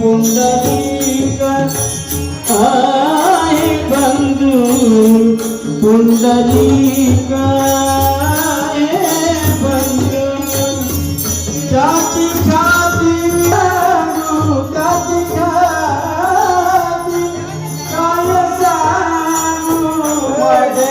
পুণ্ডরিকা আয় বন্ধু পুণ্ডরিকা বন্ধু জাতি খাতি জাতি খাতি কাল জানু বড়ে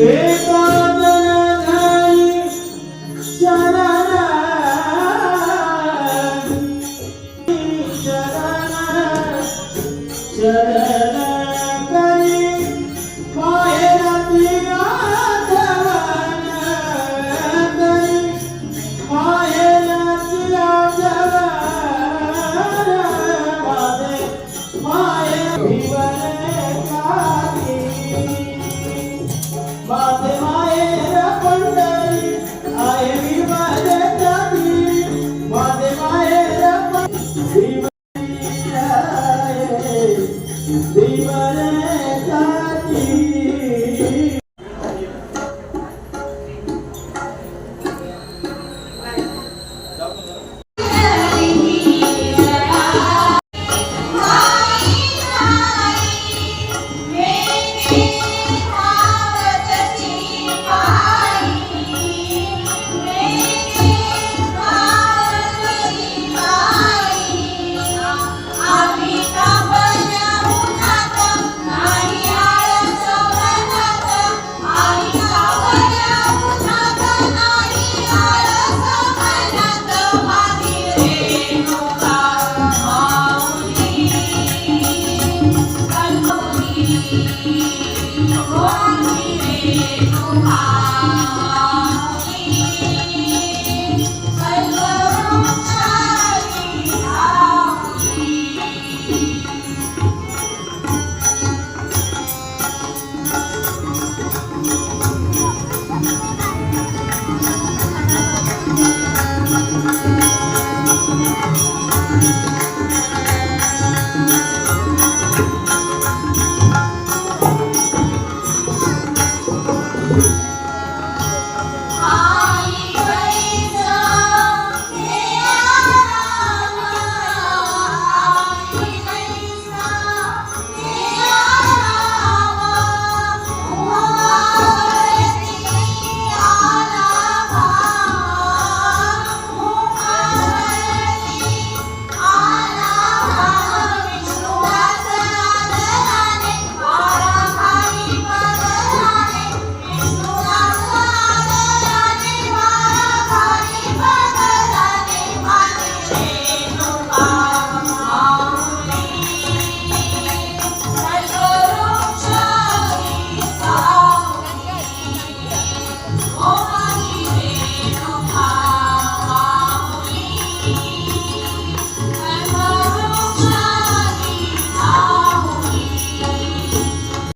एका 啊